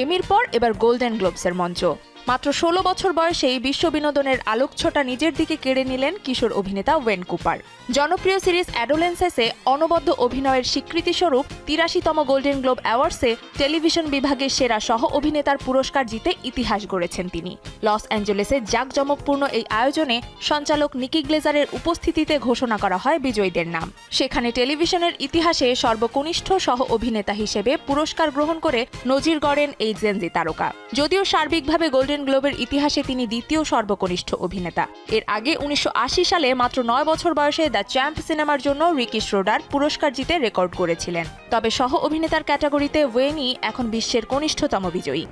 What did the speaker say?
এমির পর এবার গোল্ডেন গ্লোবসের মঞ্চ। মাত্র ষোলো বছর বয়সেই বিশ্ব বিনোদনের আলোকছটা নিজের দিকে কেড়ে নিলেন কিশোর অভিনেতা ওয়েন কুপার। জনপ্রিয় সিরিজ অ্যাডোলেন্সেসে অনবদ্য অভিনয়ের স্বীকৃতিস্বরূপ তিরাশিতম গোল্ডেন গ্লোব অ্যাওয়ার্ডসে টেলিভিশন বিভাগে সেরা সহ অভিনেতার পুরস্কার জিতে ইতিহাস গড়েছেন তিনি। লস অ্যাঞ্জেলেসে জাঁকজমকপূর্ণ এই আয়োজনে সঞ্চালক নিকি গ্লেজারের উপস্থিতিতে ঘোষণা করা হয় বিজয়ীদের নাম। সেখানে টেলিভিশনের ইতিহাসে সর্বকনিষ্ঠ সহ অভিনেতা হিসেবে পুরস্কার গ্রহণ করে নজির গড়েন এই জেনজি তারকা। যদিও সার্বিকভাবে গোল্ডেন গ্লোবের ইতিহাসে তিনি দ্বিতীয় সর্বকনিষ্ঠ অভিনেতা। এর আগে উনিশশো আশি সালে মাত্র নয় বছর বয়সে দ্য চ্যাম্প সিনেমার জন্য রিকি শ্রোডার পুরস্কার জিতে রেকর্ড করেছিলেন। তবে সহ অভিনেতার ক্যাটাগরিতে ওয়েনি এখন বিশ্বের কনিষ্ঠতম বিজয়ী।